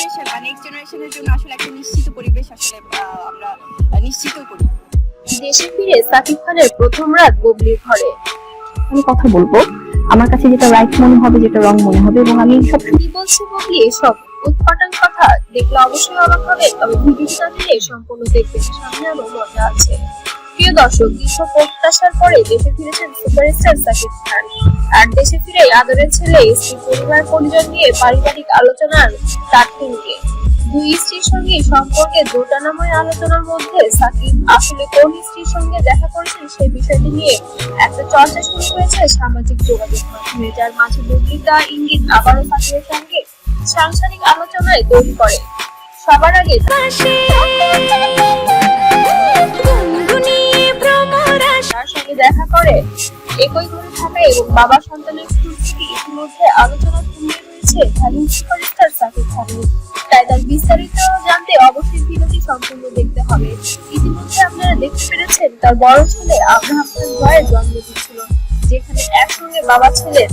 Generation আর next জেনারেশনের জন্য আসলে একটা নিশ্চিত পরিবেশ আসলে আমরা নিশ্চিত করি। দেশে ফিরে সাকিব খানের প্রথম রাত ববলির ঘরে। আমি কথা বলব। আমার কাছে যেটা রাইট মনে হবে, যেটা রং মনে হবে, এবং আমি সব কি বলছি ববলি এসব উৎপাটন কথা দেখলে অবশ্যই অবাক হবে, তবে ভিডিওটা দিলে সম্পূর্ণ দেখবেন। সামনে আরও মজা আছে। প্রিয় দর্শক প্রত্যাশার পরে দেশে ফিরেছেন সুপারস্টার সাকিব খান। আর দেশে ফিরে আদরের ছেলে, স্ত্রী, পরিবার, পরিজন নিয়ে পারিবারিক আলোচনার দুই স্ত্রীর সঙ্গে সম্পর্কে দোটানাময় আলোচনার মধ্যে সাকিব আসলে কোন স্ত্রীর সঙ্গে দেখা করেছেন সেই বিষয়টি নিয়ে একটা চর্চা শুরু হয়েছে সামাজিক যোগাযোগ মাধ্যমে, যার মাঝে বক্তৃতা, ইঙ্গিত আবারও সাকিবের সঙ্গে সাংসারিক আলোচনায় তৈরি করে। সবার আগে করে একই ঘরে থাকা এবং বাবা সন্তানের স্ত্রী ইতিমধ্যে আলোচনা তুলে রয়েছে ঢালিউড সুপারস্টার সাকিব খানের তাই তার বিস্তারিত জানতে অবশ্যই ভিডিওটি সম্পূর্ণ দেখতে হবে। ইতিমধ্যে আপনারা দেখতে পেরেছেন তার বড় ছেলে আব্রাহাম খান জয়ের জন্মদিন ছিল, যেখানে একসঙ্গে বাবা ছেলের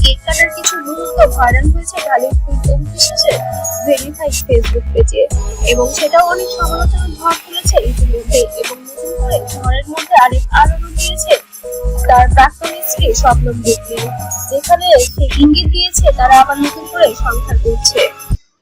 কেক কাটার কিছু মুহূর্ত ভাইরাল হয়েছে ঢালিউড ফিল্ম বিশ্বাসের ভেরিফাইড ফেসবুক পেজে এবং সেটাও অনেক সমালোচনার ঝড় তুলেছে ইতিমধ্যে এবং নতুন করে ঝড়ের মধ্যে আরেক আলোড়ন দিয়েছে তার প্রাক্তন স্ত্রী স্বপ্নম দেখলেন যেখানে সে ইঙ্গিত দিয়েছে, তারা আবার নতুন করে সংসার করছে।